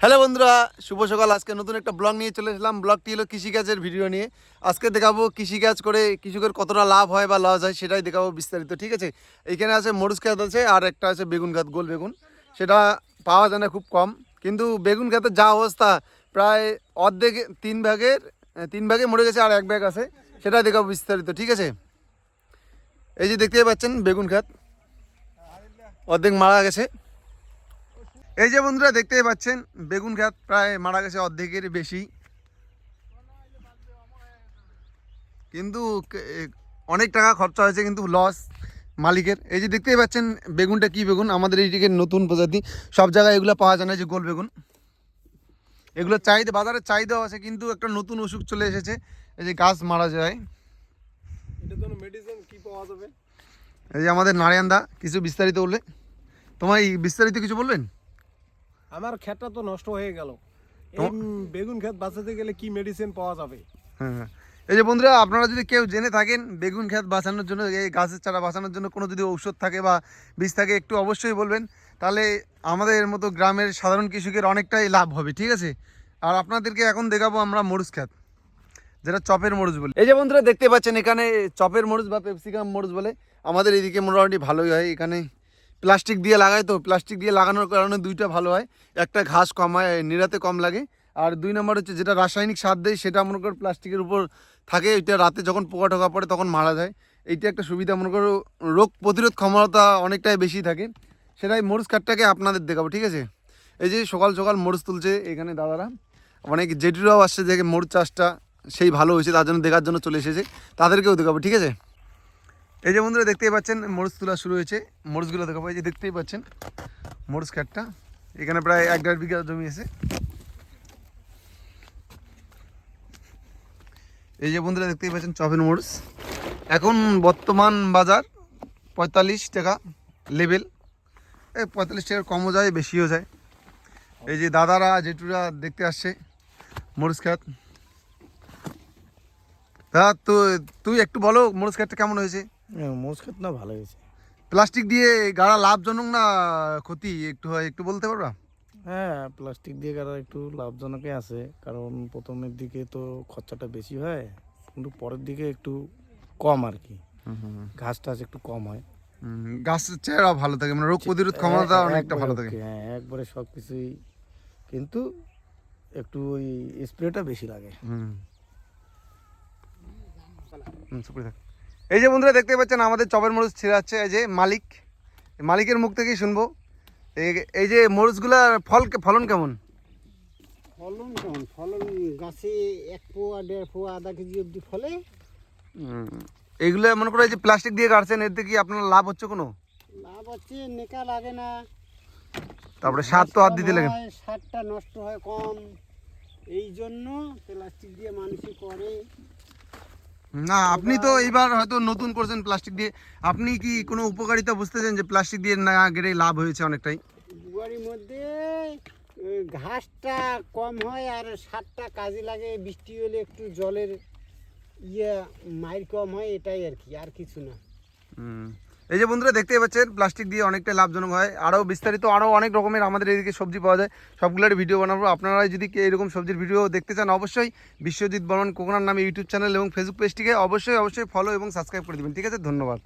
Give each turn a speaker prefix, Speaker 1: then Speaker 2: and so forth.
Speaker 1: Hello বন্ধুরা, শুভ সকাল। আজকে নতুন একটা ব্লগ নিয়ে চলে এসলাম। ব্লগটি হলো কৃষিকাজের ভিডিও নিয়ে। আজকে দেখাবো কৃষিকাজ করে কৃষকের কতটা লাভ হয় বা লস হয় সেটাই দেখাবো বিস্তারিত, ঠিক আছে? এইখানে আছে মরুচ খাত আছে আর একটা আছে বেগুন খাত গোল বেগুন। সেটা পাওয়া যায় না খুব কম। কিন্তু বেগুন খাতের যা অবস্থা, প্রায় অর্ধেক তিন ভাগের, তিন ভাগে মরে গেছে আর এক ব্যাগ আছে। সেটাই দেখাবো বিস্তারিত, ঠিক আছে? এই যে দেখতেই পাচ্ছেন বেগুন খাত অর্ধেক মারা গেছে। এই যে বন্ধুরা দেখতেই পাচ্ছেন বেগুন গাছ প্রায় মারা গেছে অর্ধেকের বেশি। কিন্তু অনেক টাকা খরচা হয়েছে কিন্তু লস মালিকের। এই যে দেখতেই পাচ্ছেন বেগুনটা কি বেগুন? আমাদের এইদিকে নতুন প্রজাতি। সব জায়গায় এগুলো পাওয়া যায় না যে গোল বেগুন। এগুলো চাহিদা বাজারে চাহিদাও আছে কিন্তু একটা নতুন অসুখ চলে এসেছে। এই যে গাছ মারা যায়।
Speaker 2: এটার জন্য মেডিসিন কি পাওয়া যাবে?
Speaker 1: এই যে আমাদের নারায়ণদা কিছু বিস্তারিত বললে? তোমার এই বিস্তারিত কিছু বলবেন?
Speaker 2: আমার ক্ষেতটা তো নষ্ট হয়ে গেল। এই বেগুন ক্ষেত বাঁচাতে গেলে কি মেডিসিন পাওয়া যাবে?
Speaker 1: হ্যাঁ। এই যে বন্ধুরা আপনারা যদি কেউ জেনে থাকেন বেগুন ক্ষেত বাঁচানোর জন্য এই গাছের চারা বাঁচানোর জন্য কোনো যদি ঔষধ থাকে বা বীজ থাকে একটু অবশ্যই বলবেন। তাহলে আমাদের মতো গ্রামের সাধারণ কৃষকের অনেকটাই লাভ হবে ঠিক আছে? আর আপনাদেরকে এখন দেখাবো আমরা মরুচ ক্ষেত যেটা চপের মরুচ বলে। এই যে বন্ধুরা দেখতে পাচ্ছেন এখানে চপের মরুচ বা পেপসিকাম মরুচ বলে। আমাদের এদিকে মোটামুটি ভালোই হয় এখানে। প্লাস্টিক দিয়ে লাগায় তো, প্লাস্টিক দিয়ে লাগানোর কারণে দুইটা ভালো হয়। একটা ঘাস কম হয় নিরাতে কম লাগে। আর দুই নম্বর হচ্ছে যেটা রাসায়নিক সার দেয়, সেটা মনে করো প্লাস্টিকের উপর থাকে ওইটা রাতে যখন পোকা টোকা পড়ে তখন মারা যায়। এইটা একটা সুবিধা, মনে করো রোগ প্রতিরোধ ক্ষমতা অনেকটাই বেশি থাকে। সেটাই মরুচ কাঠটাকে আপনাদের দেখাবো, ঠিক আছে? এই যে সকাল সকাল মরুচ তুলছে এখানে দাদারা। অনেক জেটিরাও আসছে যে মরুচ চাষটা সেই ভালো হয়েছে, তার জন্য দেখার জন্য চলে এসেছে। তাদেরকেও দেখাবো, ঠিক আছে? এই যে বন্ধুরা দেখতেই পাচ্ছেন, মরুচ তোলা শুরু হয়েছে। মরুচগুলো দেখাবো, এই যে দেখতেই পাচ্ছেন, মরুচ কাঠটা। এখানে প্রায় এক দেড় বিঘা জমি আছে। এই যে বন্ধুরা দেখতেই পাচ্ছেন, চপের মরুচ। এখন বর্তমান বাজার পঁয়তাল্লিশ টাকা লেভেল। এই পঁয়তাল্লিশ টাকার কমও যায়, বেশিও যায়। এই যে দাদারা, জেঠুরা দেখতে আসছে মরুচ খাত দাদা তো, তুই একটু বলো মরুচ খাতটা কেমন হয়েছে?
Speaker 2: মোষ ক্ষেত না ভালো হয়েছে।
Speaker 1: প্লাস্টিক দিয়ে গাড়া লাভজনক না ক্ষতি? একটু হয় একটু বলতে পারবা?
Speaker 3: হ্যাঁ প্লাস্টিক দিয়ে করা একটু লাভজনকই আছে কারণ প্রথমের দিকে তো খরচাটা বেশি হয় কিন্তু পরের দিকে একটু কম আর কি। ঘাস টাস একটু কম হয়।
Speaker 1: গাছের চেহারা ভালো থাকে মানে রোগ প্রতিরোধ ক্ষমতা অনেকটা ভালো থাকে।
Speaker 3: হ্যাঁ একবারে সব কিছুই কিন্তু একটু ওই স্প্রেটা বেশি লাগে।
Speaker 1: হুম। হুম, চুপ করে থাক। এই যে বন্ধুরা দেখতে পাচ্ছেন আমাদের চপের মরুচ ছিঁড়ে যাচ্ছে। এই যে মালিক মালিকের মুখ থেকেই শুনব। এই- যে মরুচগুলার ফল ফলন কেমন?
Speaker 4: ফলন কেমন? ফলন গাছে এক পোয়া দেড় পোয়া আধা কেজি অবধি ফলে।
Speaker 1: এইগুলো মনে করো এই যে প্লাস্টিক দিয়ে কাটছেন এতে কি আপনার লাভ হচ্ছে কোনো?
Speaker 4: লাভ হচ্ছে নেকা লাগে না।
Speaker 1: তারপরে সার তো হাত দিতে লাগে
Speaker 4: সারটা নষ্ট হয় কম। এই জন্য প্লাস্টিক দিয়ে মানুষই করে।
Speaker 1: না আপনি তো এবার হয়তো নতুন করছেন প্লাস্টিক দিয়ে। আপনি কি কোনো উপকারিতা বুঝতেছেন যে প্লাস্টিক দিয়ে না গেড়ে লাভ হয়েছে অনেকটাই?
Speaker 4: দুয়ারির মধ্যে ঘাসটা কম হয় আর সারটা কাজে লাগে বৃষ্টি হলে একটু জলের ইয়ে মাইর কম হয় এটাই আর কি আর কিছু না।
Speaker 1: হুম। এই যে বন্ধুরা দেখতেই পাচ্ছেন প্লাস্টিক দিয়ে অনেকটা লাভজনক হয়। আরও বিস্তারিত, আরও অনেক রকমের আমাদের এদিকে সবজি পাওয়া যায়। সবগুলোর ভিডিও বানাবো। আপনারা যদি এরকম সবজির ভিডিও দেখতে চান, অবশ্যই বিশ্বজিৎ বর্মন কোকনার নামে ইউটিউব চ্যানেল এবং ফেসবুক পেজটিকে অবশ্যই অবশ্যই ফলো এবং সাবস্ক্রাইব করে দেবেন। ঠিক আছে, ধন্যবাদ।